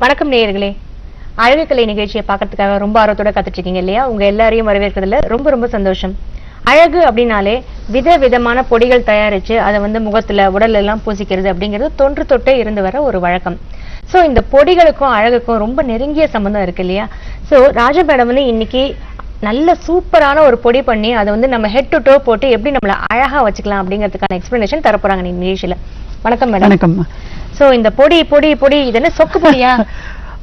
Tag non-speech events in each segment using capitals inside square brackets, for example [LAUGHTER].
வணக்கம் நேயர்களே. அழகுக்கலை நிகழ்ச்சியை பார்க்கறதுக்காக ரொம்ப ஆர்வத்தோட காத்துட்டு இல்லையா? உங்க எல்லாரையும் வரவேற்கிறதுல ரொம்ப ரொம்ப சந்தோஷம். அழகு அப்படின்னாலே வித விதமான பொடிகள் தயாரிச்சு அதை வந்து முகத்துல உடல்ல எல்லாம் பூசிக்கிறது அப்படிங்கிறது தொன்று தொட்டே இருந்து வர ஒரு வழக்கம். சோ இந்த பொடிகளுக்கும் அழகுக்கும் ரொம்ப நெருங்கிய சம்பந்தம் இருக்கு இல்லையா? சோ ராஜா மேடம் வந்து இன்னைக்கு நல்ல சூப்பரான ஒரு பொடி பண்ணி அதை வந்து நம்ம ஹெட் டு டோ போட்டு எப்படி நம்மள அழகா வச்சுக்கலாம் அப்படிங்கிறதுக்கான எக்ஸ்பிளனேஷன் தரப்போறாங்க நீங்க நிகழ்ச்சியில வணக்கம் மேடம் வணக்கம். சோ இந்த பொடி பொடி பொடி இது என்ன சொக்கு பொடியா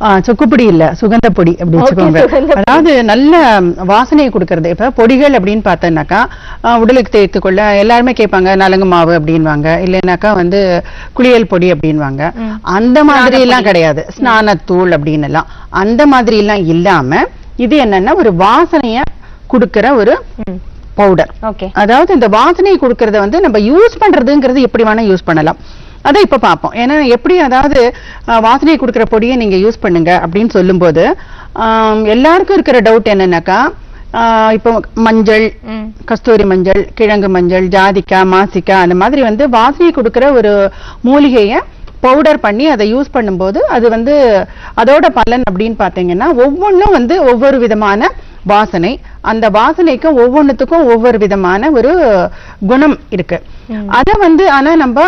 [LAUGHS] சொக்குப்பொடி இல்ல சுகந்த பொடி அப்படி வச்சுக்கோங்க. அதாவது நல்ல வாசனையை கொடுக்கறது. இப்ப பொடிகள் அப்படின்னு பார்த்தோம்னாக்கா உடலுக்கு தேய்த்து கொள்ள எல்லாருமே கேட்பாங்க நலங்கு மாவு அப்படின்வாங்க. இல்லைன்னாக்கா வந்து குளியல் பொடி அப்படின்வாங்க. அந்த மாதிரி எல்லாம். கிடையாது. ஸ்நானத்தூள் அப்படின்னு எல்லாம் அந்த மாதிரி எல்லாம் இல்லாம இது என்னன்னா ஒரு வாசனைய கொடுக்கிற ஒரு பவுடர். ஓகே. அதாவது இந்த வாசனையை கொடுக்கறத வந்து நம்ம யூஸ் பண்றதுங்கிறது எப்படி வேணா யூஸ் பண்ணலாம். அதை இப்ப பார்ப்போம். ஏன்னா எப்படி அதாவது வாசனையை கொடுக்கிற பொடியை நீங்க யூஸ் பண்ணுங்க அப்படின்னு சொல்லும்போது எல்லாருக்கும் இருக்கிற டவுட் என்னன்னாக்கா இப்போ மஞ்சள் கஸ்தூரி மஞ்சள் கிழங்கு மஞ்சள் ஜாதிக்காய் மாசிக்காய் அந்த மாதிரி வந்து வாசனை கொடுக்கிற ஒரு மூலிகையை பவுடர் பண்ணி அதை யூஸ் பண்ணும்போது அது வந்து அதோட பலன் அப்படின்னு பார்த்தீங்கன்னா ஒவ்வொன்றும் வந்து ஒவ்வொரு விதமான வாசனை. அந்த வாசனைக்கும் ஒவ்வொன்றுத்துக்கும் ஒவ்வொரு விதமான ஒரு குணம் இருக்கு. அதை வந்து ஆனா நம்ம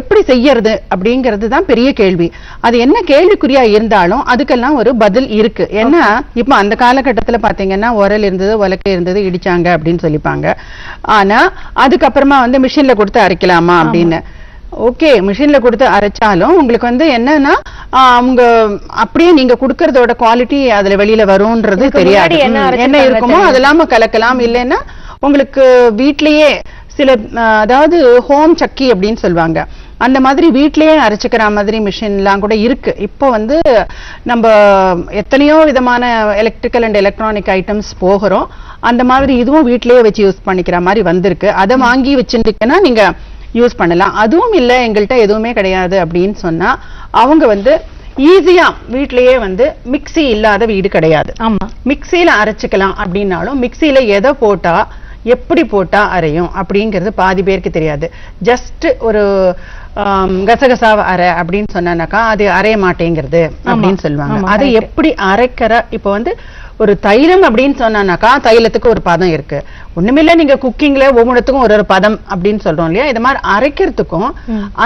எப்படி செய்யறது அப்படிங்கிறது தான் பெரிய கேள்வி. அது என்ன கேள்விக்குறியா இருந்தாலும் அதுக்கெல்லாம் ஒரு பதில் இருக்கு. ஏன்னா இப்ப அந்த காலகட்டத்துல பாத்தீங்கன்னா உரல் இருந்தது உலக்கை இருந்தது இடிச்சாங்க அப்படின்னு சொல்லிப்பாங்க. ஆனா அதுக்கப்புறமா வந்து மிஷின்ல கொடுத்து அரைக்கலாமா அப்படின்னு. ஓகே மிஷின்ல கொடுத்து அரைச்சாலும் உங்களுக்கு வந்து என்னன்னா அவங்க அப்படியே நீங்க கொடுக்கறதோட குவாலிட்டி அதுல வெளியில வரும்ன்றது தெரியாது. என்ன இருக்குமோ. அதெல்லாம கலக்கலாம். இல்லைன்னா உங்களுக்கு வீட்லயே சில அதாவது ஹோம் சக்கி அப்படின்னு சொல்லுவாங்க. அந்த மாதிரி வீட்லயே அரைச்சுக்கிற மாதிரி மிஷின்லாம் கூட இருக்கு. இப்போ வந்து நம்ம எத்தனையோ விதமான எலக்ட்ரிக்கல் அண்ட் எலக்ட்ரானிக் ஐட்டம்ஸ் போகிறோம். அந்த மாதிரி இதுவும் வீட்லயே வச்சு யூஸ் பண்ணிக்கிற மாதிரி வந்திருக்கு. அதை வாங்கி வச்சுருக்கீங்கன்னா நீங்க யூஸ் பண்ணலாம். அதுவும் இல்ல எங்கள்கிட்ட எதுவுமே கிடையாது அப்படின்னு சொன்னா அவங்க வந்து ஈஸியா வீட்லயே வந்து மிக்ஸி இல்லாத வீடு கிடையாது. ஆமா. மிக்ஸியில அரைச்சுக்கலாம் அப்படின்னாலும் மிக்ஸியில எதை போட்டா எப்படி போட்டா அரையும் அப்படிங்கிறது பாதி பேருக்கு தெரியாது. ஜஸ்ட் ஒரு கசகசாவை அரை அப்படின்னு சொன்னாக்கா அது அரைய மாட்டேங்கிறது அப்படின்னு சொல்லுவாங்க. அதை. எப்படி அரைக்கிற இப்போ வந்து ஒரு தைலம் அப்படின்னு சொன்னானாக்கா தைலத்துக்கு ஒரு பதம் இருக்கு ஒண்ணுமில்ல நீங்க குக்கிங்ல ஒவ்வொன்றுத்துக்கும் ஒரு ஒரு பதம் அப்படின்னு சொல்றோம் இல்லையா இது மாதிரி அரைக்கிறதுக்கும்.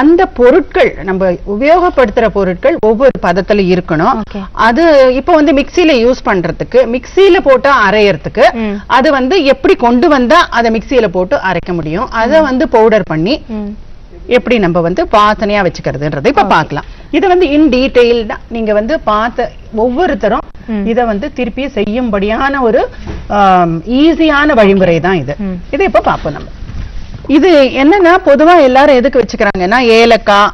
அந்த பொருட்கள் நம்ம உபயோகப்படுத்துற பொருட்கள் ஒவ்வொரு பதத்துல இருக்கணும். அது இப்போ வந்து மிக்ஸில யூஸ் பண்றதுக்கு மிக்ஸில போட்டு அரையறதுக்கு. அது வந்து எப்படி கொண்டு வந்தா அதை மிக்ஸில போட்டு அரைக்க முடியும் அதை வந்து பவுடர் பண்ணி எப்படி நம்ம வந்து வாசனையா வச்சுக்கிறதுன்றதை இப்ப பார்க்கலாம். இது வந்து இன் டீடைல்டா நீங்க வந்து பார்த்த ஒவ்வொருத்தரும். இத வந்து திருப்பி செய்யும்படியான ஒரு ஈஸியான வழிமுறை தான் இது. இதை இப்ப பார்ப்போம் நம்ம. இது என்னன்னா பொதுவா எல்லாரும் எதுக்கு வச்சுக்கிறாங்கன்னா ஏலக்காய்.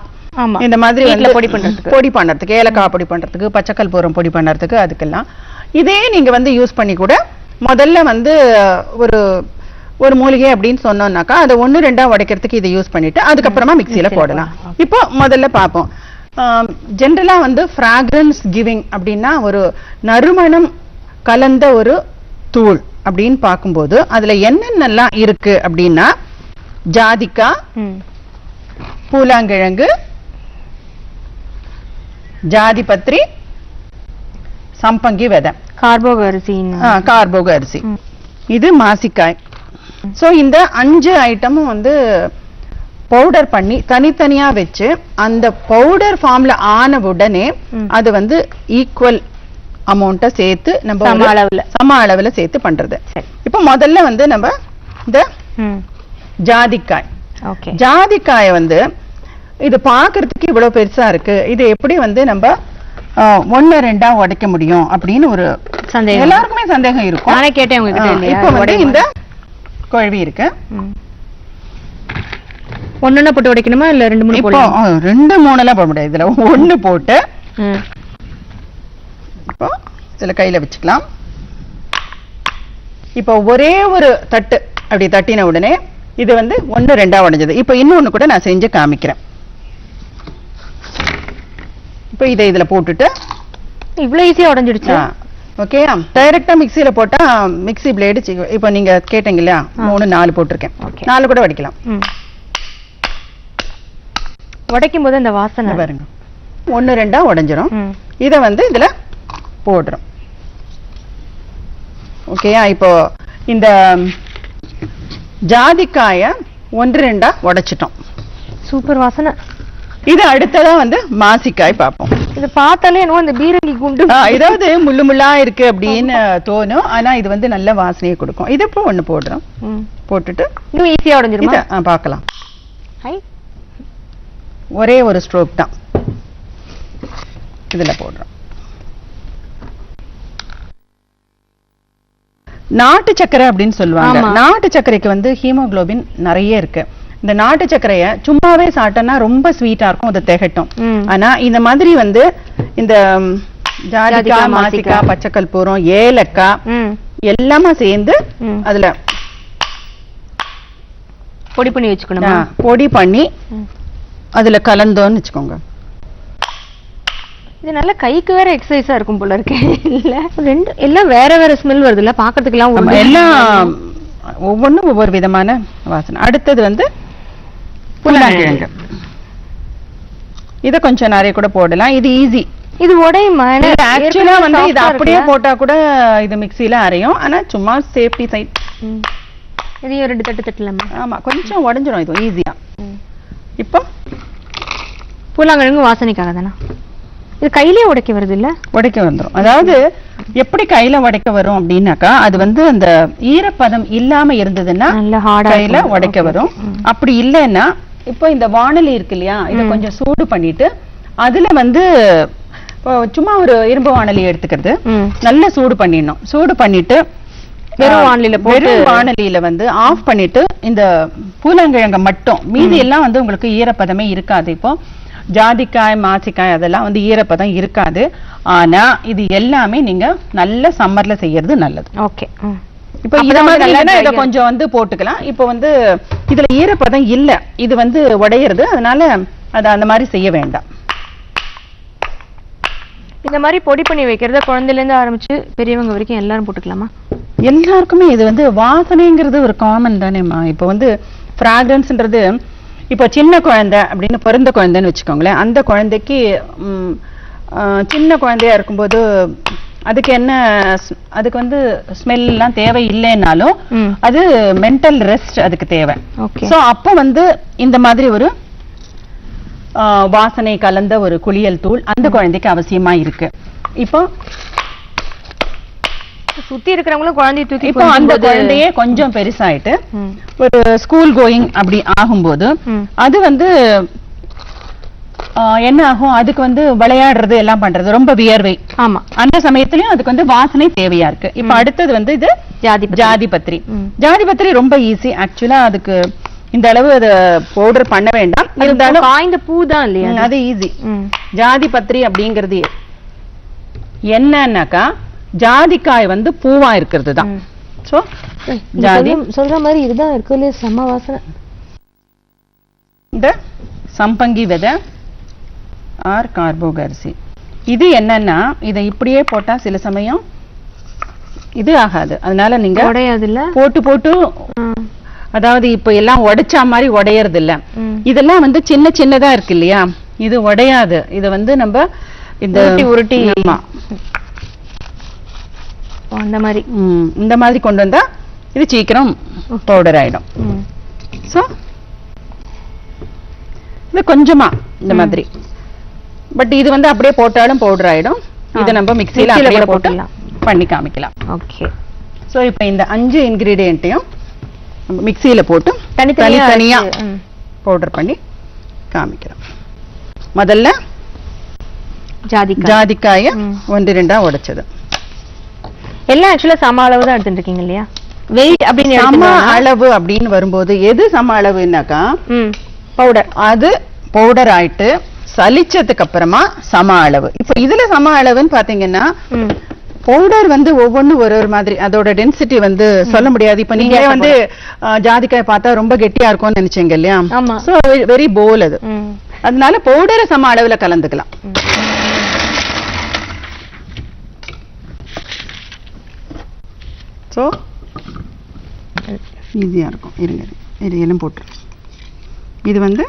இந்த மாதிரி பொடி பண்றதுக்கு. பொடி பண்றதுக்கு ஏலக்காய் பொடி பண்றதுக்கு பச்சைக்கல் பூரம் பொடி பண்றதுக்கு அதுக்கெல்லாம். இதே நீங்க வந்து யூஸ் பண்ணி கூட முதல்ல வந்து ஒரு ஒரு மூலிகை அப்படின்னு சொன்னோம்னாக்கா அதை ஒண்ணு ரெண்டா உடைக்கிறதுக்கு இதை யூஸ் பண்ணிட்டு அதுக்கப்புறமா மிக்ஸில போடலாம். இப்போ முதல்ல பார்ப்போம். ஜென்ரலா வந்து ஃப்ராக்ரன்ஸ் கிவிங் அப்படின்னா ஒரு நறுமணம் கலந்த ஒரு தூள் அப்படின்னு பார்க்கும்போது அதுல என்னென்னலாம் இருக்கு அப்படின்னா ஜாதிக்காய் பூலாங்கிழங்கு ஜாதிபத்ரி சம்பங்கி விதை. கார்போக அரிசின்னு ஆ, கார்போக அரிசி. இது மாசிக்காய். சோ இந்த அஞ்சு ஐட்டமும் வந்து பவுடர் பண்ணி தனித்தனியா வச்சு அந்த பவுடர் ஃபார்ம்ல ஆன உடனே. அது வந்து ஈக்குவல் அமௌண்ட்டை சேர்த்து நம்ம சம அளவுல. சம அளவுல சேர்த்து பண்றது. சரி. இப்போ முதல்ல வந்து நம்ம இந்த ஜாதிக்காய். ஓகே. ஜாதிக்காயை வந்து இது பார்க்கிறதுக்கு இவ்வளவு பெருசா இருக்கு. இது எப்படி வந்து நம்ம ஒண்ணு ரெண்டா உடைக்க முடியும் அப்படின்னு ஒரு சந்தேகம். எல்லாருக்குமே சந்தேகம் இருக்கும். இப்போ வந்து? இந்த குழவி இருக்கு ம். ஒண்ணொண்ணா போட்டு உடைக்கணுமா? இல்ல ரெண்டு மூணு இப்போ ரெண்டு மூணு எல்லாம் போட முடியாது. இதுல ஒண்ணு போட்டு இப்போ இதுல கையில வச்சுக்கலாம். இப்போ ஒரே ஒரு தட்டு அப்படி தட்டின உடனே இது வந்து ஒண்ணு ரெண்டா உடைஞ்சது. இப்போ இன்னொன்னு கூட நான் செஞ்சு காமிக்கிறேன். இப்போ இதை இதுல போட்டுட்டு இவ்ளோ ஈஸியா உடைஞ்சிடுச்சு? ஓகே டைரக்டா மிக்ஸில போட்டா மிக்ஸி பிளேடு இப்போ நீங்க கேட்டீங்க இல்லையா. மூணு நாலு போட்டிருக்கேன். நாலு கூட வடிக்கலாம். உடைக்கும் போது அந்த வாசனை. பாருங்க. ஒண்ணு ரெண்டா உடைஞ்சிரும். இதை வந்து இதுல போடுறோம் ஓகேயா இப்போ இந்த ஜாதிக்காய ஒன்று ரெண்டா உடைச்சிட்டோம். சூப்பர் வாசனை. இது அடுத்ததா வந்து மாசிக்காய் பார்ப்போம். இது பார்த்தாலே என்னவோ இந்த பீரங்கி குண்டு. ஆ, இதாவது முள்ளு முள்ளா இருக்கு அப்படின்னு தோணும். ஆனா இது வந்து நல்ல வாசனையை கொடுக்கும். இது இப்போ ஒண்ணு போடுறோம். போட்டுட்டு இன்னும் ஈஸியா உடைஞ்சிருமா? பார்க்கலாம். ஹை. ஒரே ஒரு ஸ்ட்ரோக் தான். இதுல போடுறோம். நாட்டு சர்க்கரை அப்படின்னு சொல்லுவாங்க. நாட்டு சர்க்கரைக்கு வந்து ஹீமோகுளோபின் நிறைய இருக்கு. இந்த நாட்டு சர்க்கரைய சும்மாவே சாப்பிட்டோம்னா ரொம்ப ஸ்வீட்டா இருக்கும் அது திகட்டும். ஆனா இந்த மாதிரி வந்து இந்த ஜாதிக்காய், மாசிக்காய். பச்சை கற்பூரம் ஏலக்காய் எல்லாமே சேர்ந்து. அதுல பொடி பண்ணி வச்சுக்கணுமா பொடி பண்ணி. அதுல கலந்தோன்னு வச்சுக்கோங்க இது நல்ல கைக்கு வேற எக்ஸசைஸா இருக்கும் போல இருக்கு இல்ல ரெண்டு எல்லாம் வேற வேற ஸ்மெல் வருது இல்ல ஒரு எல்லாம் ஒவ்வொன்றும் ஒவ்வொரு விதமான வாசனை அடுத்தது வந்து புல்லாங்கிழங்கு இத கொஞ்சம் நிறைய கூட போடலாம். இது ஈஸி இது உடையுமா ஆக்சுவலா வந்து இது அப்படியே? போட்டா கூட இது மிக்ஸில அரையும். ஆனா சும்மா சேஃப்டி சைட். இதையும் ரெண்டு தட்டு தட்டலாமா? ஆமா கொஞ்சம் உடைஞ்சிரும். இது ஈஸியா இப்போ பூலாங்கிழங்கு வாசனைக்காக தானே? இது கையிலேயே உடைக்க வருது இல்ல உடைக்க வந்துரும். அதாவது எப்படி கையில உடைக்க வரும் அப்படின்னாக்கா அது வந்து அந்த ஈரப்பதம் இல்லாம இருந்ததுன்னா கையில உடைக்க வரும். அப்படி இல்லைன்னா இப்போ இந்த வாணலி இருக்கு இல்லையா இத. கொஞ்சம் சூடு பண்ணிட்டு அதுல வந்து சும்மா ஒரு இரும்பு வாணலி எடுத்துக்கிறது. நல்ல சூடு பண்ணிடணும். சூடு பண்ணிட்டு வெறும் போட்டு- வெறும் வாணலியில வந்து ஆஃப் பண்ணிட்டு இந்த பூலங்கிழங்க மட்டும். மீதி எல்லாம் வந்து உங்களுக்கு ஈரப்பதமே இருக்காது இப்போ. ஜாதிக்காய் மாசிக்காய் அதெல்லாம் வந்து ஈரப்பதம் இருக்காது. ஆனா இது எல்லாமே நீங்க நல்ல சம்மர்ல செய்யறது நல்லது. ஓகே. இப்போ இத மாதிரி கொஞ்சம் வந்து போட்டுக்கலாம். இப்போ வந்து இதுல ஈரப்பதம் இல்ல. இது வந்து உடையிறது. அதனால அத அந்த மாதிரி செய்ய வேண்டாம். இந்த மாதிரி பொடி பண்ணி வைக்கிறத குழந்தையில இருந்து ஆரம்பிச்சு பெரியவங்க வரைக்கும் எல்லாரும் போட்டுக்கலாமா? எல்லாருக்குமே இது வந்து வாசனைங்கிறது ஒரு காமன் தானேம்மா. இப்போ வந்து ஃப்ராக்ரன்ஸ்ன்றது இப்போ சின்ன குழந்தை அப்படின்னு பிறந்த குழந்தைன்னு வச்சுக்கோங்களேன். அந்த குழந்தைக்கு சின்ன குழந்தையா இருக்கும்போது அதுக்கு என்ன அதுக்கு வந்து ஸ்மெல் எல்லாம் தேவை இல்லைன்னாலும் ம். அது மென்டல் ரெஸ்ட் அதுக்கு தேவை சோ அப்ப வந்து இந்த மாதிரி ஒரு வாசனை கலந்த ஒரு குளியல் தூள் அந்த குழந்தைக்கு அவசியமா இருக்கு இப்போ சுத்தி இருக்கிறவங்களும் குழந்தைய தூக்கி இப்போ அந்த குழந்தையே கொஞ்சம் பெருசாயிட்டு. ஒரு ஸ்கூல் கோயிங் அப்படி ஆகும்போது. அது வந்து என்ன ஆகும்? அதுக்கு வந்து விளையாடுறது எல்லாம் பண்றது. ரொம்ப வியர்வை. ஆமா. அந்த சமயத்துலயும் அதுக்கு வந்து வாசனை தேவையா இருக்கு. இப்ப அடுத்தது வந்து இது ஜாதி. ஜாதி பத்திரி. ஜாதி பத்திரி ரொம்ப ஈஸி ஆக்சுவலா அதுக்கு இந்த அளவு அதை பவுடர் பண்ண வேண்டாம். இருந்தாலும் காய்ந்த பூ தான் இல்லையா அது? ஈஸி. ஜாதி பத்திரி அப்படிங்கிறது என்னன்னாக்கா ஜாதிக்காய் வந்து பூவா இருக்கிறது தான். நீ ஜாதி. சொல்ற- சொல்ற மாதிரி இதுதான் இருக்குல்ல செம்ம வாசனை. இந்த சம்பங்கி விதை ஆர் கார்போக அரிசி இது என்னன்னா இதை இப்படியே போட்டா சில சமயம் இது ஆகாது. அதனால நீங்க உடையாது இல்ல போட்டு போட்டு அதாவது இப்ப எல்லாம் உடைச்சா மாதிரி உடையறது இல்ல. இதெல்லாம் வந்து சின்ன சின்னதா இருக்கு இல்லையா? இது உடையாது. இது வந்து நம்ம இந்த உருட்டி. அந்த மாதிரி. இந்த மாதிரி கொண்டு வந்தா இது சீக்கிரம் பவுடர் ஆயிடும். சோ இது கொஞ்சமா இந்த. மாதிரி. பட் இது வந்து அப்படியே போட்டாலும் பவுடர் ஆயிடும். இதை. நம்ம மிக்ஸில மிக்ஸில அப்படியே போட்டு. பண்ணி காமிக்கலாம். ஓகே சோ இப்போ இந்த அஞ்சு இன்கிரீடியன்ட்டையும் நம்ம மிக்ஸியில போட்டு ம். பவுடர் பண்ணி காமிக்கிறோம் முதல்ல ஜாதிக்காய். ஒன்று ரெண்டா உடைச்சது. எல்லாம் ஆக்சுவலா சம அளவு தான் எடுத்துட்டு இருக்கீங்க இல்லையா? வெயிட் அப்படின்னு சம அளவு அப்படின்னு வரும்போது எது சம அளவுனாக்கா பவுடர் அது பவுடர் ஆயிட்டு சலிச்சதுக்கு அப்புறமா சம அளவு. இப்ப இதுல சம அளவுன்னு பாத்தீங்கன்னா பவுடர் வந்து ஒவ்வொன்றும் ஒரு ஒரு மாதிரி. அதோட டென்சிட்டி வந்து சொல்ல முடியாது. இப்ப நீங்களே வந்து ஜாதிக்காய் பார்த்தா ரொம்ப கெட்டியா இருக்கும்னு நினைச்சீங்க இல்லையா. சோ வெரி போல் அது. அதனால பவுடரை சம அளவுல கலந்துக்கலாம். சோ ஈஸியா இருக்கும். இருங்க. இது எல்லாம் போட்டு இது வந்து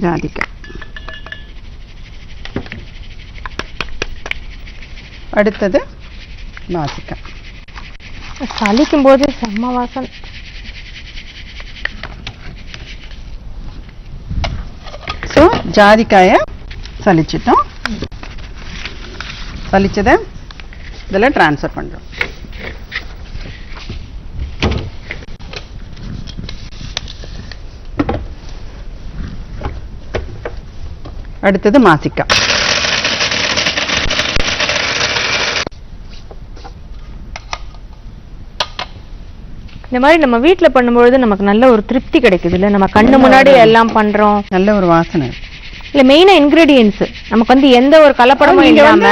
ஜாதிக்காய் அடுத்தது மாசிக்காய் சலிக்கும் போது செம்ம வாசம் ஸோ ஜாதிக்காயை சலிச்சிட்டோம். சலிச்சதை இதில் ட்ரான்ஸ்ஃபர் பண்ணுறோம் அடுத்தது மாசிக்காய் இந்த மாதிரி நம்ம வீட்ல பண்ணும்பொழுது நமக்கு நல்ல ஒரு திருப்தி கிடைக்குது இல்ல நம்ம கண்ணு முன்னாடி எல்லாம் பண்றோம். நல்ல ஒரு வாசனை. இல்ல மெயினா இன்கிரீடியன்ஸ் நமக்கு வந்து எந்த ஒரு கலப்படமும் இல்லாம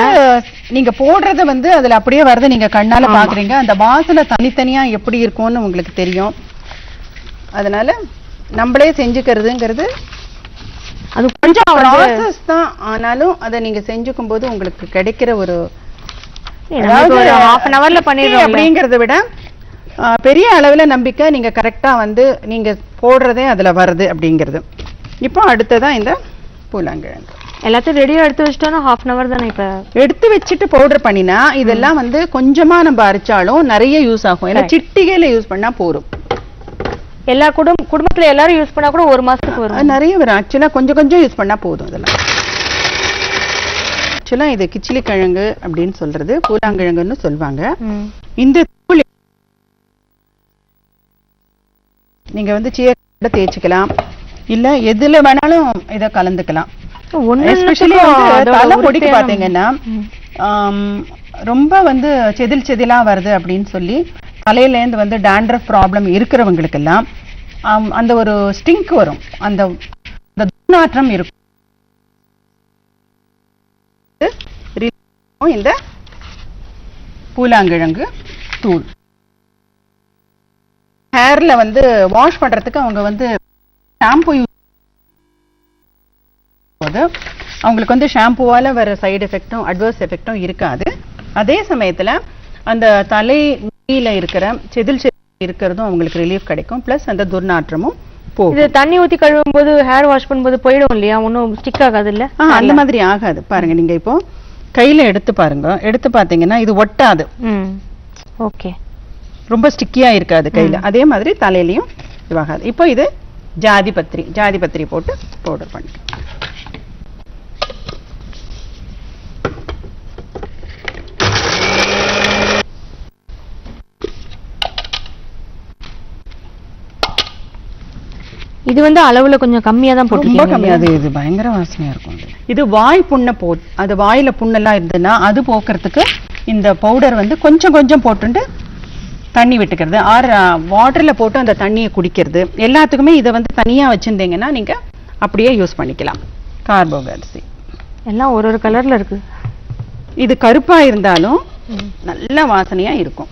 நீங்க போடுறது வந்து அதுல அப்படியே வருது. நீங்க கண்ணால. பாக்குறீங்க. அந்த வாசனை தனித்தனியா எப்படி இருக்கும்னு உங்களுக்கு தெரியும். அதனால நம்மளே செஞ்சுக்கிறதுங்கிறது அது கொஞ்சம் ப்ராசஸ் தான் ஆனாலும் அதை நீங்க செஞ்சுக்கும் போது உங்களுக்கு கிடைக்கிற ஒரு half அன் ஹவர்ல பண்ணிடுறோம் அப்படிங்கறத விட பெரிய அளவுல நம்பிக்கை நீங்க கரெக்டா வந்து நீங்க போடுறதே அதுல வருது அப்படிங்கிறது. இப்போ அடுத்ததா இந்த பூலாங்கிழங்கு எல்லாத்தையும் ரெடியா எடுத்து வச்சிட்டோம்னா ஹாஃப் அன் ஹவர் தானே இப்ப? எடுத்து வச்சுட்டு பவுடர் பண்ணினா இதெல்லாம் வந்து கொஞ்சமா நம்ம அரைச்சாலும் நிறைய யூஸ் ஆகும். ஏன்னா. சிட்டிகையில யூஸ் பண்ணா போதும். எல்லா குடும்ப குடும்பத்துல எல்லாரும் யூஸ் பண்ணா கூட ஒரு மாசத்துக்கு வரும்? நிறைய வரும். ஆக்சுவலா கொஞ்சம் கொஞ்சம் யூஸ் பண்ணா போதும் இதெல்லாம் ஆக்சுவலா இது கிச்சிலி கிழங்கு அப்படின்னு சொல்றது பூலாங்கிழங்குன்னு சொல்லுவாங்க. இந்த தூள் நீங்க வந்து சீயக்காய் தேய்ச்சிக்கலாம். இல்ல எதுல வேணாலும் இத கலந்துக்கலாம். எஸ்பெஷலி தலை பொடிக்கு. ஆம், ரொம்ப வந்து செதில் செதிலா வருது அப்படின்னு சொல்லி தலையில இருந்து வந்து டேண்ட்ரஃப் ப்ராப்ளம் இருக்கிறவங்களுக்கெல்லாம் அந்த ஒரு ஸ்டிங்க் வரும். அந்த அந்த துர்நாற்றம் இருக்கும். இந்த பூலாங்கிழங்கு தூள். ஹேர்ல வந்து வாஷ் பண்றதுக்கு அவங்க வந்து ஷாம்பு யூஸ் போது அவங்களுக்கு வந்து ஷாம்புவால வர சைடு எஃபெக்ட்டும் அட்வர்ஸ் எஃபெக்ட்டும் இருக்காது. அதே சமயத்துல அந்த தலை முடியில இருக்கிற செதில் செதில் இருக்கிறதும் அவங்களுக்கு ரிலீஃப் கிடைக்கும். ப்ளஸ் அந்த துர்நாற்றமும் இது தண்ணி ஊத்தி கழுவும் போது ஹேர் வாஷ் பண்ணும்போது போயிடும் இல்லையா? ஒன்னும் ஸ்டிக் ஆகாது இல்ல அந்த மாதிரி ஆகாது. பாருங்க நீங்க இப்போ கையில எடுத்து பாருங்க. எடுத்து பாத்தீங்கன்னா இது ஒட்டாது. ஓகே ரொம்ப ஸ்டிக்கியா இருக்காது கையில. அதே மாதிரி தலையிலயும் இதுவாகாது இப்போ இது ஜாதி பத்திரி ஜாதி பத்திரி போட்டு பவுடர் பண்ணி இது வந்து அளவுல கொஞ்சம் கம்மியா தான் ரொம்ப போட்டுருக்கீங்க கம்மி அது இது பயங்கர வாசனையா இருக்கும் இது. இது வாய் புண்ணை போ அது வாயில புண்ணெல்லாம் இருந்ததுன்னா அது போக்குறதுக்கு இந்த பவுடர் வந்து கொஞ்சம் கொஞ்சம் போட்டுட்டு தண்ணி விட்டுக்கிறது. ஆர் வாட்டர்ல போட்டு அந்த தண்ணியை குடிக்கிறது. எல்லாத்துக்குமே இதை வந்து தனியா வச்சிருந்தீங்கன்னா நீங்க அப்படியே யூஸ் பண்ணிக்கலாம். கார்போக அரிசி எல்லாம் ஒரு ஒரு கலர்ல இருக்கு. இது கருப்பா இருந்தாலும் நல்ல வாசனையா இருக்கும்.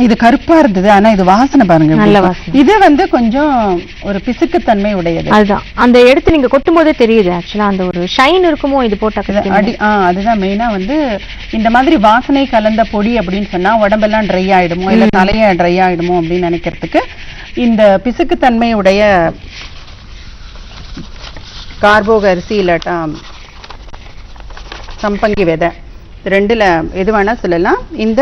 இது கருப்பா இருந்தது ஆனா இது வாசனை பாருங்க நல்ல. வாசனை. இது வந்து கொஞ்சம் ஒரு பிசுக்குத்தன்மை உடையது. அதுதான். அந்த எடுத்து நீங்க கொட்டும் போதே தெரியுது ஆக்சுவலா அந்த ஒரு ஷைன் இருக்குமோ இது போட்டா அடி ஆ அதுதான் மெயினா வந்து இந்த மாதிரி வாசனை கலந்த பொடி அப்படின்னு சொன்னா உடம்பெல்லாம் ட்ரை ஆயிடுமோ இல்ல தலைய ட்ரை ஆயிடுமோ அப்படின்னு நினைக்கிறதுக்கு இந்த பிசுக்குத்தன்மை உடைய கார்போக அரிசி இல்லாட்டா சம்பங்கி விதை. ரெண்டுல எது வேணா சொல்லலாம். இந்த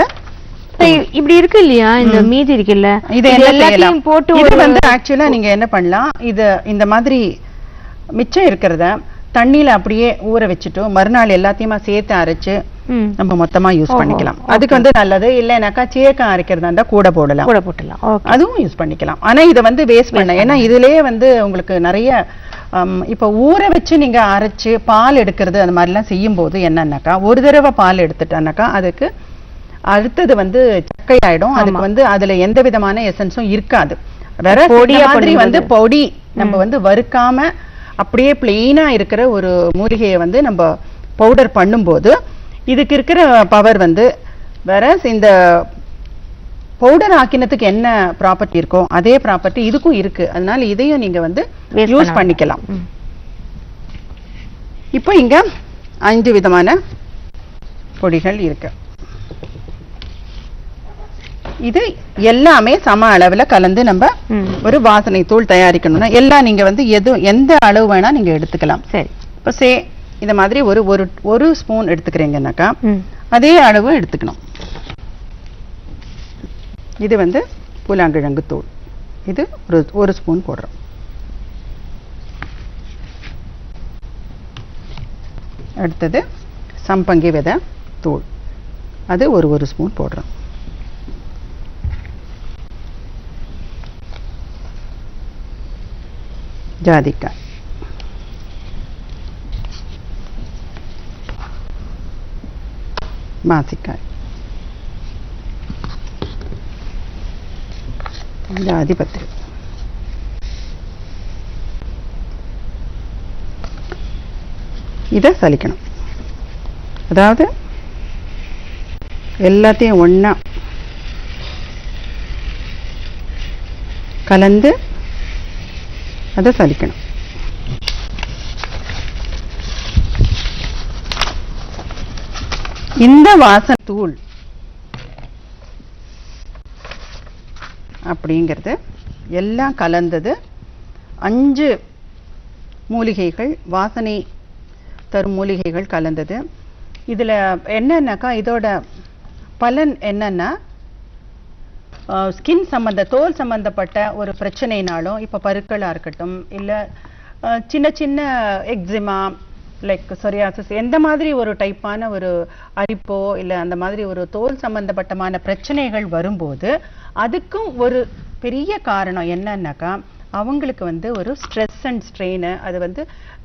இப்படி இருக்கு இல்லையா? இந்த மீதி இருக்குல்ல. இது எல்லாத்தையும் போட்டு இது வந்து ஆக்சுவலா நீங்க என்ன பண்ணலாம்? இது இந்த மாதிரி மிச்சம் இருக்கிறத தண்ணியில அப்படியே ஊற வச்சுட்டு மறுநாள் எல்லாத்தையுமா சேர்த்து அரைச்சு நம்ம மொத்தமா யூஸ் பண்ணிக்கலாம். அதுக்கு வந்து நல்லது. இல்லைனாக்கா சீயக்காய் அரைக்கிறதா இருந்தா கூட போடலாம். கூட போட்டுடலாம். ஓகே. அதுவும் யூஸ் பண்ணிக்கலாம். ஆனா இதை வந்து வேஸ்ட் பண்ண ஏன்னா இதுலயே வந்து உங்களுக்கு நிறைய இப்ப ஊற வச்சு நீங்க அரைச்சு பால் எடுக்கிறது அந்த மாதிரிலாம் செய்யும் போது என்னன்னாக்கா ஒரு தடவை பால் எடுத்துட்டானாக்கா அதுக்கு அடுத்தது வந்து சக்கை ஆயிடும் அதுக்கு. வந்து அதுல எந்த விதமான எசன்ஸும் இருக்காது மாதிரி வந்து. பொடி நம்ம வந்து வறுக்காம அப்படியே பிளெயினா இருக்கிற ஒரு மூலிகையை வந்து நம்ம பவுடர் பண்ணும்போது இதுக்கு இருக்கிற பவர் வந்து வேற இந்த பவுடர் ஆக்கினதுக்கு என்ன ப்ராப்பர்ட்டி இருக்கோ அதே ப்ராப்பர்ட்டி இதுக்கும் இருக்கு அதனால இதையும் நீங்க வந்து யூஸ். பண்ணிக்கலாம். இப்போ இங்க அஞ்சு விதமான பொடிகள் இருக்கு இது எல்லாமே சம அளவுல கலந்து நம்ம ஒரு வாசனை தூள் தயாரிக்கணும்னா எல்லாம் நீங்க வந்து எது எந்த அளவு வேணா நீங்க எடுத்துக்கலாம். சரி. இப்போ சே இந்த மாதிரி ஒரு ஒரு ஒரு ஸ்பூன் எடுத்துக்கிறீங்கன்னாக்கா அதே அளவு எடுத்துக்கணும். இது வந்து பூலாங்கிழங்கு தூள். இது ஒரு ஒரு ஸ்பூன் போடுறோம். அடுத்தது சம்பங்கி விதை தூள். அது ஒரு ஒரு ஸ்பூன் போடுறோம். ஜாதிக்காய் மாசிக்காய். ஜாதிபத்திரி இதை சலிக்கணும். அதாவது எல்லாத்தையும் ஒன்றா கலந்து அதை சலிக்கணும் இந்த வாசனை தூள் அப்படிங்கிறது எல்லாம் கலந்தது. அஞ்சு மூலிகைகள் வாசனை தரும் மூலிகைகள் கலந்தது. இதில் என்னன்னாக்கா இதோட பலன் என்னன்னா ஸ்கின் சம்மந்த தோல் சம்மந்தப்பட்ட ஒரு பிரச்சனைனாலும் இப்போ பருக்களாக இருக்கட்டும் இல்லை சின்ன சின்ன எக்ஸிமா லைக் சொரியாசிஸ் எந்த மாதிரி ஒரு டைப்பான ஒரு அரிப்போ இல்லை அந்த மாதிரி ஒரு தோல் சம்பந்தப்பட்டமான பிரச்சனைகள் வரும்போது அதுக்கும் ஒரு பெரிய காரணம் என்னன்னாக்கா அவங்களுக்கு வந்து ஒரு ஸ்ட்ரெஸ் அண்ட் ஸ்ட்ரெயின் அது வந்து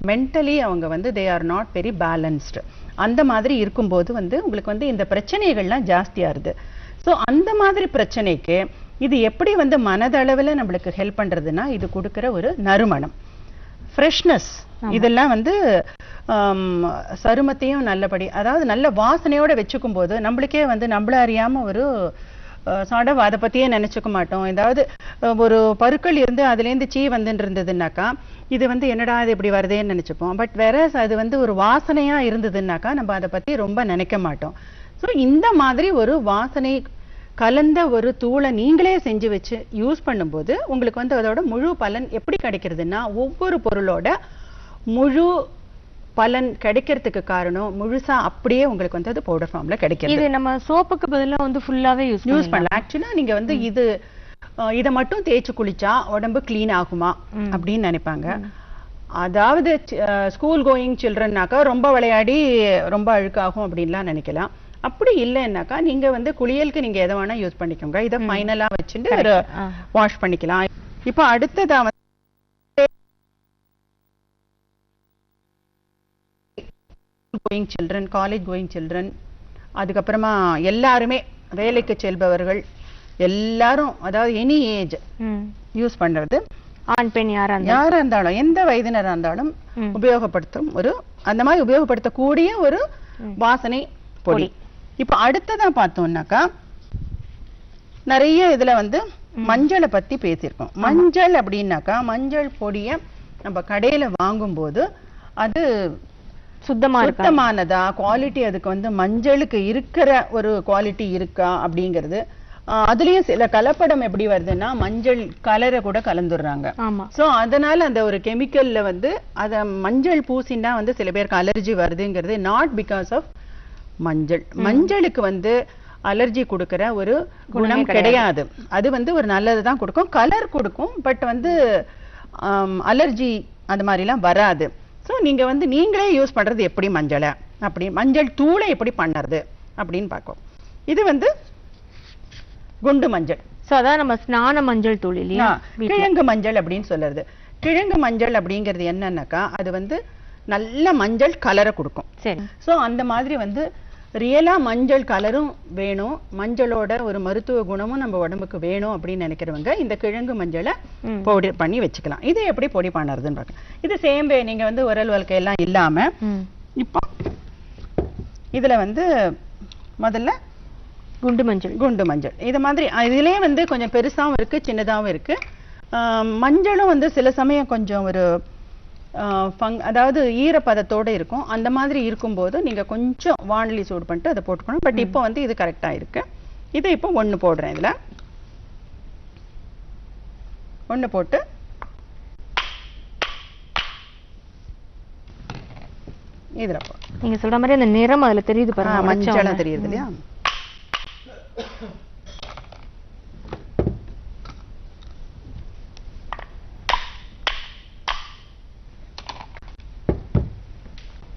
மென்டலி அவங்க வந்து they are not very balanced அந்த மாதிரி இருக்கும்போது வந்து உங்களுக்கு வந்து இந்த பிரச்சனைகள்லாம் ஜாஸ்தியாகுது ஸோ அந்த மாதிரி பிரச்சனைக்கு இது எப்படி வந்து மனதளவில் நம்மளுக்கு ஹெல்ப் பண்றதுன்னா இது கொடுக்குற ஒரு நறுமணம். ஃப்ரெஷ்னஸ் இதெல்லாம் வந்து சருமத்தையும் நல்லபடி அதாவது நல்ல வாசனையோட வச்சுக்கும் போது நம்மளுக்கே வந்து நம்மள அறியாம ஒரு சாட அதை பத்தியே நினைச்சுக்க மாட்டோம். ஏதாவது ஒரு பருக்கள் இருந்து அதுலேருந்து சீ வந்துட்டு இருந்ததுன்னாக்கா இது வந்து என்னடா இது இப்படி வருதேன்னு நினைச்சுப்போம். பட் வேற அது வந்து ஒரு வாசனையா இருந்ததுன்னாக்கா நம்ம அதை பத்தி ரொம்ப நினைக்க மாட்டோம். ஸோ இந்த மாதிரி ஒரு வாசனை கலந்த ஒரு தூளை நீங்களே செஞ்சு வச்சு யூஸ் பண்ணும்போது உங்களுக்கு வந்து அதோட முழு பலன் எப்படி கிடைக்கிறதுன்னா ஒவ்வொரு பொருளோட முழு பலன் கிடைக்கிறதுக்கு காரணம் முழுசா அப்படியே உங்களுக்கு வந்து அது பவுடர் ஃபார்ம்ல கிடைக்கிறது. இது நம்ம சோப்புக்கு பதிலா வந்து ஃபுல்லாவே யூஸ் யூஸ் பண்ணலாம். ஆக்சுவலா நீங்க வந்து இது இத மட்டும் தேய்ச்சு குளிச்சா உடம்பு க்ளீன் ஆகுமா அப்படின்னு நினைப்பாங்க. அதாவது ஸ்கூல் கோயிங் சில்ட்ரன்னாக்கா ரொம்ப விளையாடி ரொம்ப அழுக்காகும் அப்படின்லாம் நினைக்கலாம். அப்படி இல்லைன்னாக்கா நீங்க வந்து குளியலுக்கு நீங்க எதை வேணா யூஸ் பண்ணிக்கோங்க. இதை ஃபைனலா வச்சுட்டு. வாஷ் பண்ணிக்கலாம். இப்போ அடுத்ததா வந்து going children college going children அதுக்கப்புறமா எல்லாருமே வேலைக்கு செல்பவர்கள் எல்லாரும் அதாவது எனி ஏஜ். யூஸ் பண்றது. ஆண் பெண் யாரா இருந்தாலும். யாரா இருந்தாலும் எந்த வயதினரா இருந்தாலும். உபயோகப்படுத்தும் ஒரு அந்த மாதிரி உபயோகப்படுத்தக்கூடிய ஒரு வாசனை பொடி. இப்போ அடுத்ததா பார்த்தோம்னாக்கா நிறைய இதுல வந்து மஞ்சளை பத்தி பேசியிருக்கோம். மஞ்சள் அப்படின்னாக்கா மஞ்சள் பொடியை நம்ம கடையில வாங்கும்போது அது சுத்தமா இருக்கா? சுத்தமானதா? குவாலிட்டி அதுக்கு வந்து மஞ்சளுக்கு இருக்கிற ஒரு குவாலிட்டி இருக்கா அப்படிங்கிறது அதுலயும் சில கலப்படம் எப்படி வருதுன்னா மஞ்சள் கலரை கூட கலந்துடுறாங்க. சோ அதனால அந்த ஒரு கெமிக்கல்ல வந்து அத மஞ்சள் பூசினா வந்து சில பேருக்கு அலர்ஜி வருதுங்கிறது நாட் பிகாஸ் ஆஃப் மஞ்சள். மஞ்சளுக்கு வந்து அலர்ஜி கொடுக்கிற ஒரு குணம் கிடையாது. அது வந்து ஒரு நல்லது தான் கொடுக்கும். கலர் கொடுக்கும். பட் வந்து அலர்ஜி அந்த மாதிரிலாம் வராது. சோ நீங்க வந்து நீங்களே யூஸ் பண்றது எப்படி மஞ்சளை? அப்படி மஞ்சள் தூளை எப்படி பண்ணுறது? அப்படின்னு பார்க்கும். இது வந்து குண்டு மஞ்சள். சோ அதான் நம்ம ஸ்நான மஞ்சள் தூள் இல்லையா? கிழங்கு மஞ்சள் அப்படின்னு சொல்றது. கிழங்கு மஞ்சள் அப்படிங்கிறது என்னன்னாக்கா அது வந்து நல்ல மஞ்சள் கலரை கொடுக்கும். சரி. சோ அந்த மாதிரி வந்து ரியலா மஞ்சள் கலரும் வேணும். மஞ்சளோட ஒரு மருத்துவ குணமும் நம்ம உடம்புக்கு வேணும் அப்படின்னு நினைக்கிறவங்க இந்த கிழங்கு மஞ்சளை. பொடி பண்ணி வச்சுக்கலாம். இது எப்படி பொடி பண்ணுறதுன்னு பார்க்கலாம். இது சேம் வே நீங்க வந்து உரல் வழக்கை எல்லாம் இல்லாம ம். இப்போ இதுல வந்து முதல்ல குண்டு மஞ்சள். குண்டு மஞ்சள். இது மாதிரி அஹ் இதுலயே வந்து கொஞ்சம் பெருசாவும் இருக்கு சின்னதாவும் இருக்கு. ஆம், மஞ்சளும் வந்து சில சமயம் கொஞ்சம் ஒரு ஃபங் அதாவது ஈரப்பதத்தோட இருக்கும். அந்த மாதிரி இருக்கும்போது நீங்க கொஞ்சம் வானொலி சூடு பண்ணிட்டு அதை போட்டுக்கணும். பட் இப்போ வந்து இது கரெக்டா இருக்கு. இதை இப்போ ஒண்ணு போடுறேன் இதுல. ஒண்ணு போட்டு. இதுல போ நீங்க சொல்ற மாதிரி அந்த நிறம் அதுல தெரியுது பாருங்க. மஞ்சளா தெரியுது இல்லையா?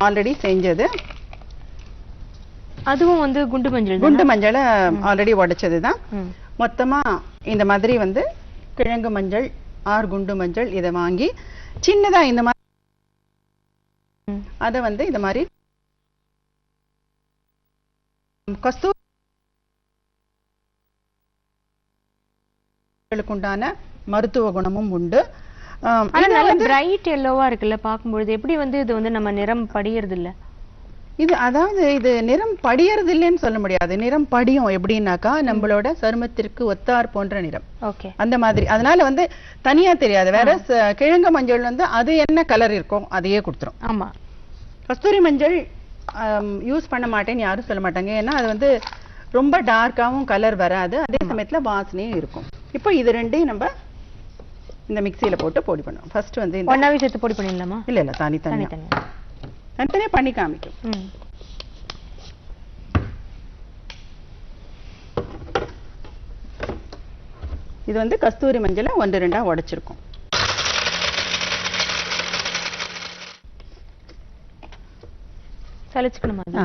ஆல்ரெடி செஞ்சது. அதுவும் வந்து குண்டு மஞ்சள் குண்டு மஞ்சளை ஆல்ரெடி உடைச்சது தான். ம். மொத்தமா இந்த மாதிரி வந்து கிழங்கு மஞ்சள் ஆர் குண்டு மஞ்சள் இதை வாங்கி சின்னதா இந்த மாதிரி. அதை வந்து இந்த மாதிரி கஸ்தூரி உண்டான மருத்துவ குணமும் உண்டு. ஆனா நல்ல பிரைட் எல்லோவா இருக்குல்ல பாக்கும்பொழுது எப்படி வந்து இது வந்து நம்ம நிறம் படியறது இல்ல இது அதாவது இது நிறம் படியறது இல்லைன்னு சொல்ல முடியாது. நிறம் படியும் எப்படின்னாக்கா நம்மளோட சருமத்திற்கு ஒத்தார் போன்ற நிறம். ஓகே. அந்த மாதிரி. அதனால வந்து தனியா தெரியாது. வேற கிழங்கு மஞ்சள் வந்து அது என்ன கலர் இருக்கும் அதையே கொடுத்துரும். ஆமா. கஸ்தூரி மஞ்சள் யூஸ் பண்ண மாட்டேன்னு யாரும் சொல்ல மாட்டாங்க. ஏன்னா அது வந்து ரொம்ப டார்க்காவும் கலர் வராது. அதே சமயத்துல வாசனையும் இருக்கும். இப்போ இது ரெண்டையும் நம்ம இந்த மிக்ஸியில போட்டு பொடி பண்ணுவோம். ஃபர்ஸ்ட் வந்து இந்த ஒன்னாவே சேர்த்து பொடி பண்ணிடலாமா? இல்ல இல்ல தனி தனியா. தனித்தனியா. தனித்தனியா பண்ணி காமிக்கும். இது வந்து கஸ்தூரி மஞ்சளை ஒன்று ரெண்டா உடைச்சிருக்கோம்? ஆ.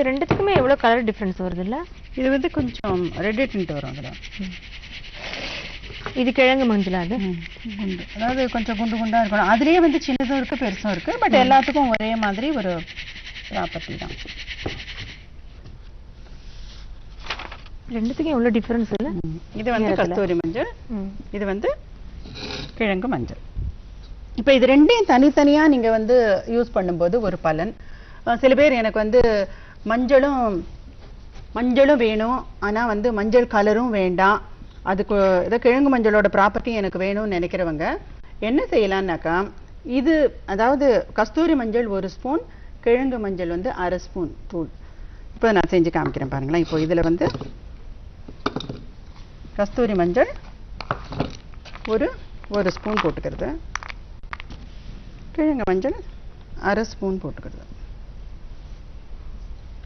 இது ரெண்டுத்துக்குமே எவ்வளவு கலர் டிஃபரன்ஸ் வருது இல்ல இது வந்து கொஞ்சம் ரெட் டிண்ட் வரும் அதுல. இது கிழங்கு மஞ்சள் அது? குண்டு. அதாவது கொஞ்சம் குண்டு குண்டா இருக்கணும். அதுலயே வந்து சின்னதும் இருக்கு பெருசும் இருக்கு பட் எல்லாத்துக்கும் ஒரே மாதிரி ஒரு ப்ராப்பர்ட்டி தான். ரெண்டுத்துக்கும் எவ்வளவு டிஃபரன்ஸ் இல்ல. இது வந்து. கஸ்தூரி மஞ்சள். இது வந்து கிழங்கு மஞ்சள். இப்போ இது ரெண்டையும் தனித்தனியா நீங்க வந்து யூஸ் பண்ணும்போது ஒரு பலன். சில பேர் எனக்கு வந்து மஞ்சளும் மஞ்சளும் வேணும். ஆனால் வந்து மஞ்சள் கலரும் வேண்டாம். அதுக்கு இதை கிழங்கு மஞ்சளோட ப்ராப்பர்ட்டி எனக்கு வேணும்னு நினைக்கிறவங்க என்ன செய்யலான்னாக்கா இது அதாவது கஸ்தூரி மஞ்சள் ஒரு ஸ்பூன் கிழங்கு மஞ்சள் வந்து அரை ஸ்பூன் தூள். இப்போ நான் செஞ்சு காமிக்கிறேன் பாருங்களேன். இப்போ இதில் வந்து கஸ்தூரி மஞ்சள் ஒரு ஒரு ஸ்பூன் போட்டுக்கிறது. கிழங்கு மஞ்சள் அரை ஸ்பூன் போட்டுக்கிறது.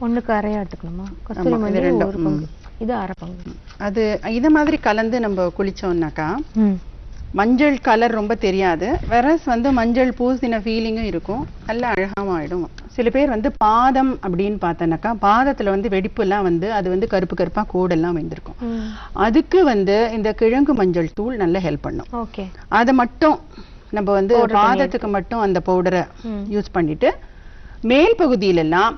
ஒண்ணுக்கு அரையா எடுத்துக்கணுமா? கஸ்தூரி ரெண்டும், ஒரு பங்கு. இது அரை பங்கு. அது இத மாதிரி கலந்து நம்ம குளிச்சோம்னாக்கா ம். மஞ்சள் கலர் ரொம்ப தெரியாது. வெரஸ் வந்து மஞ்சள் பூசின ஃபீலிங்கும் இருக்கும். நல்ல அழகாவும் ஆயிடும். சில பேர் வந்து பாதம் அப்படின்னு பார்த்தோன்னாக்கா பாதத்துல வந்து வெடிப்புலாம் வந்து அது வந்து கருப்பு கருப்பா கோடெல்லாம் வந்திருக்கும். அதுக்கு வந்து இந்த கிழங்கு மஞ்சள் தூள் நல்ல ஹெல்ப் பண்ணும். ஓகே. அதை மட்டும் நம்ம வந்து பாதத்துக்கு மட்டும் அந்த பவுடரை. யூஸ் பண்ணிட்டு மேல் பகுதியிலெல்லாம்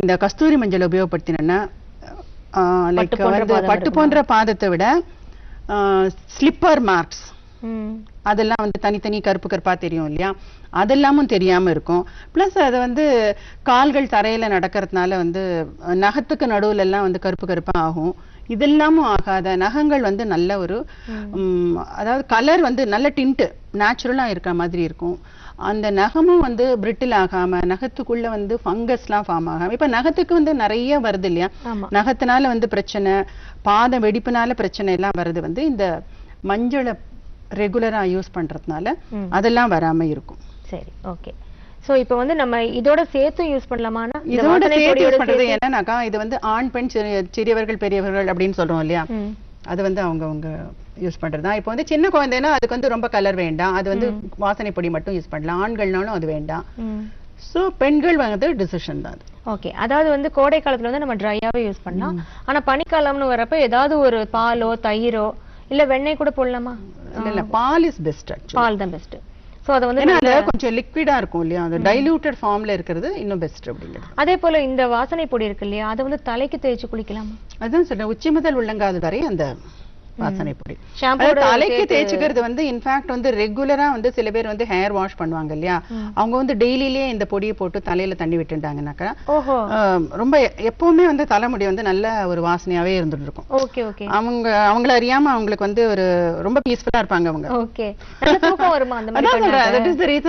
இந்த கஸ்தூரி மஞ்சள் உபயோகப்படுத்தினோன்னா லைக் பட்டு போன்ற வந்து பட்டு? போன்ற பாதத்தை விட ஸ்லிப்பர் மார்க்ஸ் அதெல்லாம் வந்து தனித்தனி கருப்பு கருப்பா தெரியும் இல்லையா? அதெல்லாமும் தெரியாம இருக்கும். ப்ளஸ் அது வந்து கால்கள் தரையில நடக்கிறதுனால வந்து நகத்துக்கு நடுவுல எல்லாம் வந்து கருப்பு கருப்பா ஆகும். இதெல்லாமும் ஆகாத நகங்கள் வந்து நல்ல ஒரு அதாவது கலர் வந்து நல்ல டிண்ட் நேச்சுரலா இருக்கிற மாதிரி இருக்கும். அந்த நகமும் வந்து பிரிட்டில் ஆகாம நகத்துக்குள்ள வந்து ஃபங்கஸ்லாம் ஃபார்ம் ஆகாம. இப்ப நகத்துக்கு வந்து நிறைய வருது இல்லையா? நகத்தினால வந்து பிரச்சனை பாதம் வெடிப்புனால பிரச்சனை எல்லாம் வருது வந்து இந்த மஞ்சளை ரெகுலரா யூஸ் பண்றதுனால. அதெல்லாம் வராம இருக்கும். சரி ஓகே சோ இப்போ வந்து நம்ம இதோட சேர்த்து யூஸ் பண்ணலாமானா இந்த இதோட சேர்த்து யூஸ் பண்றது என்னன்னாக்கா இது வந்து ஆண் பெண் சிறிய- சிறியவர்கள் பெரியவர்கள் அப்படின்னு சொல்றோம் இல்லையா? அது வந்து அவங்கவங்க யூஸ் பண்றதுதான் இப்போ வந்து சின்ன குழந்தைன்னா அதுக்கு வந்து ரொம்ப கலர் வேண்டாம். அது வந்து வாசனை பொடி மட்டும் யூஸ் பண்ணலாம். ஆண்கள்னாலும் அது வேண்டாம். சோ பெண்கள் வந்து டிசிஷன் தான் அது. ஓகே அதாவது வந்து கோடை காலத்துல வந்து நம்ம ட்ரையாவே யூஸ் பண்ணலாம். ஆனா பனிக்காலம்னு வரப்ப ஏதாவது ஒரு பாலோ தயிரோ இல்ல வெண்ணெய் கூட போடலாமா? இல்ல இல்ல. பால் இஸ் பெஸ்ட் பால் தான் பெஸ்ட் சோ அது வந்து கொஞ்சம் லிக்விடா இருக்கும் இல்லையா? அந்த டைலூட்டட் ஃபார்ம்ல இருக்கிறது இன்னும் பெஸ்ட் அப்படிங்கிறது. அதே போல இந்த வாசனை பொடி இருக்கு இல்லையா? அதை வந்து தலைக்கு தேய்ச்சு குளிக்கலாமா? அதான் சொல்றேன். உச்சி முதல் உள்ளங்காது வரை அந்த வாசனை பொடி. தலைக்கு தேய்ச்சிக்கிறது வந்து இன்ஃபேக்ட் வந்து ரெகுலரா வந்து சில பேர் வந்து ஹேர் வாஷ் பண்ணுவாங்க இல்லையா? அவங்க வந்து டெய்லிலேயே இந்த பொடியை போட்டு தலையில தண்ணி விட்டுட்டாங்கனாக்கா ரொம்ப எப்பவுமே வந்து தலைமுடி வந்து நல்ல ஒரு வாசனையாவே இருந்துட்டு இருக்கும் ஓகே ஓகே. அவங்க அவங்கள அறியாம அவங்களுக்கு வந்து ஒரு ரொம்ப பீஸ்ஃபுல்லா இருப்பாங்க அவங்க.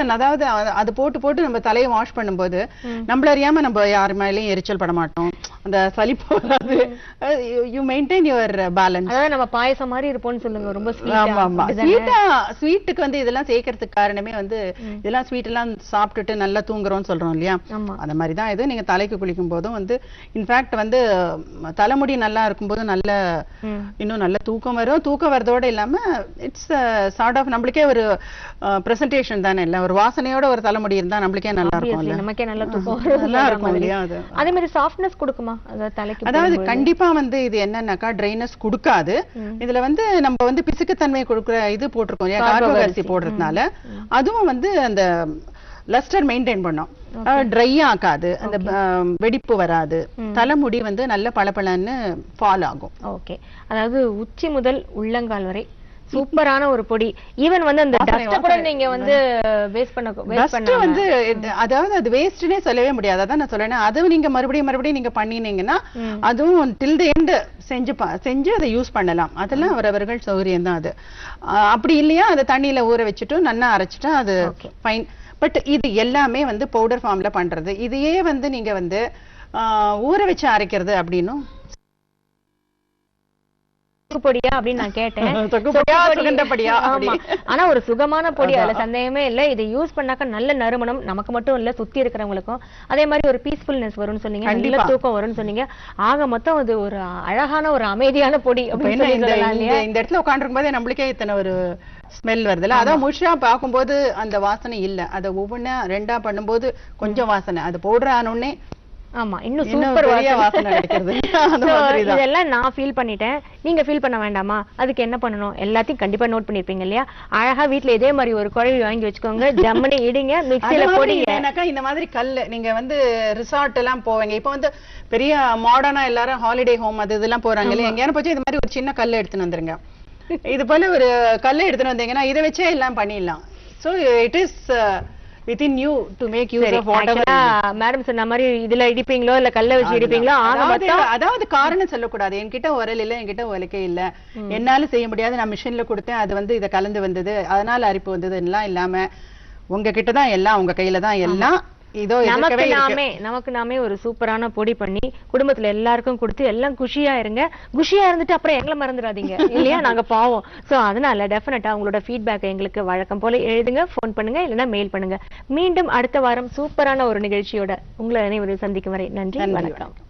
அதாவது அது- போட்டு போட்டு நம்ம தலையை வாஷ் பண்ணும்போது நம்மள அறியாம நம்ம யார் மேலயும் எரிச்சல் பட மாட்டோம். அந்த சலிப்பு வராது. யூ மெயின்டைன் யுவர் பேலன்ஸ் நம்ம பாயசம் மாதிரி இருப்போம்னு சொல்லுங்க. ரொம்ப ஆமா ஆமா. ஸ்வீட்டா ஸ்வீட்டா ஸ்வீட்டுக்கு வந்து இதெல்லாம் சேர்க்கறதுக்கு காரணமே வந்து இதெல்லாம் ஸ்வீட் எல்லாம் சாப்பிட்டுட்டு நல்லா தூங்குறோம்னு சொல்றோம் இல்லையா? அந்த மாதிரி தான் இது. நீங்க தலைக்கு குளிக்கும் போதும் வந்து இன்ஃபேக்ட் வந்து தலைமுடி நல்லா இருக்கும்போது நல்ல. இன்னும் நல்ல தூக்கம் வரும். தூக்கம் வரதோட இல்லாம இட்ஸ் சார்ட் ஆஃப் நம்மளுக்கே ஒரு பிரசன்டேஷன் தானே இல்ல. ஒரு வாசனையோட ஒரு தலைமுடி இருந்தா நம்மளுக்கே நல்லா இருக்கும்ல நமக்கே நல்ல தூக்கம் நல்லா இருக்கும். இல்லையா அது? அதே மாதிரி சாஃப்ட்னஸ் கொடுக்குமா? அதாவது தலைக்கு அதாவது? கண்டிப்பா வந்து இது என்னன்னாக்கா ட்ரைனஸ் கொடுக்காது. இதுல வந்து நம்ம வந்து பிசுக்குத்தன்மை கொடுக்குற இது போட்டிருக்கோம் இல்லையா? கார்போ அரிசி. போடுறதுனால. அதுவும் வந்து அந்த லஸ்டர் மெயின்டைன் பண்ணும். ட்ரை ஆக்காது அந்த வெடிப்பு வராது. தலைமுடி வந்து நல்ல பளபளன்னு ஃபால் ஆகும். ஓகே. அதாவது உச்சி முதல் உள்ளங்கால் வரை சூப்பரான ஒரு பொடி. ஈவன் வந்து அந்த டஸ்ட கூட. நீங்க வந்து வேஸ்ட் பண்ண டஸ்ட் வந்து அதாவது அது வேஸ்ட்னே சொல்லவே முடியாது. அதான் நான் சொல்றேன் அது நீங்க மறுபடியும் மறுபடியும் நீங்க பண்ணினீங்கன்னா அதுவும் டில் த எண்ட் செஞ்சு பா- செஞ்சு அதை யூஸ் பண்ணலாம். அதெல்லாம் அவரவர்கள் சௌகரியம் தான் அது. அப்படி இல்லையா அதை தண்ணியில ஊற வச்சுட்டு நல்லா அரைச்சிட்டா அது ஃபைன் பட் இது எல்லாமே வந்து பவுடர் ஃபார்ம்ல பண்றது. இதையே வந்து நீங்க வந்து ஊற வச்சு அரைக்கிறது அப்படின்னும் பொடியா அப்படின்னு நான் கேட்டேன். [LAUGHS] ஆனா ஒரு சுகமான பொடி அதுல சந்தேகமே இல்ல. இதை யூஸ் பண்ணாக்க நல்ல நறுமணம் நமக்கு மட்டும் இல்ல சுத்தி இருக்கிறவங்களுக்கும். அதே மாதிரி ஒரு பீஸ்ஃபுல்னஸ் வரும்னு சொன்னீங்க. நல்ல. தூக்கம் வரும்னு சொன்னீங்க. ஆக மொத்தம் அது ஒரு அழகான ஒரு அமைதியான பொடி அப்படின்னு இந்த இடத்துல உட்காந்துருக்கும் போதே நம்மளுக்கே இத்தனை ஒரு ஸ்மெல் வருதுல்ல. அதான் முழுசா பார்க்கும்போது அந்த வாசனை இல்ல. அதை ஒவ்வொன்னா ரெண்டா பண்ணும்போது கொஞ்சம் வாசனை. அது பவுடர் ஆனோடனே ஆமா இன்னும் சூப்பர் வாசனை. கிடைக்கிறது இதெல்லாம் நான் ஃபீல் பண்ணிட்டேன். நீங்க ஃபீல் பண்ண வேண்டாமா? அதுக்கு என்ன பண்ணணும்? எல்லாத்தையும் கண்டிப்பா நோட் பண்ணிருப்பீங்க இல்லையா? அழகா வீட்ல இதே மாதிரி ஒரு குழவி வாங்கி வச்சுக்கோங்க. ஜம்முனி இடிங்க மிக்ஸில போடுங்க. இந்த மாதிரி கல்லு நீங்க வந்து ரிசார்ட் எல்லாம் போவீங்க. இப்போ வந்து பெரிய மாடர்னா எல்லாரும் ஹாலிடே ஹோம் அது இதெல்லாம் போறாங்க இல்லையா? எங்கேயான போச்சு இந்த மாதிரி ஒரு சின்ன கல்லு எடுத்துன்னு வந்துருங்க. இது போல ஒரு கல்லை எடுத்துன்னு வந்தீங்கன்னா இதை வச்சே எல்லாம் பண்ணிடலாம். So it is within you to make use of what madam சொன்ன மாதிரி இதுல இடிப்பீங்களோ இல்ல கல்ல வச்சு இடிப்பீங்களோ அதாவது அதாவது காரணம் சொல்லக்கூடாது. என்கிட்ட உரல் இல்ல என்கிட்ட உலக்கே இல்ல. என்னால செய்ய முடியாது. நான் மிஷின்ல கொடுத்தேன். அது வந்து இத கலந்து வந்தது. அதனால அரிப்பு வந்தது எல்லாம் இல்லாம உங்க கிட்ட தான் எல்லாம் உங்க கையில தான் எல்லாம். இதோ நமக்கு நாமே நமக்கு நாமே ஒரு சூப்பரான பொடி பண்ணி குடும்பத்துல எல்லாருக்கும் கொடுத்து எல்லாம் குஷியா இருங்க. குஷியா இருந்துட்டு அப்புறம் எங்களை மறந்துடாதீங்க. [LAUGHS] இல்லையா? நாங்க பாவம். சோ அதனால டெஃபினட்டா உங்களோட ஃபீட்பேக் எங்களுக்கு வழக்கம் போல எழுதுங்க ஃபோன் பண்ணுங்க இல்லைன்னா மெயில் பண்ணுங்க. மீண்டும் அடுத்த வாரம் சூப்பரான ஒரு நிகழ்ச்சியோட உங்களை அனைவரும் சந்திக்கும் வரை நன்றி, வணக்கம்.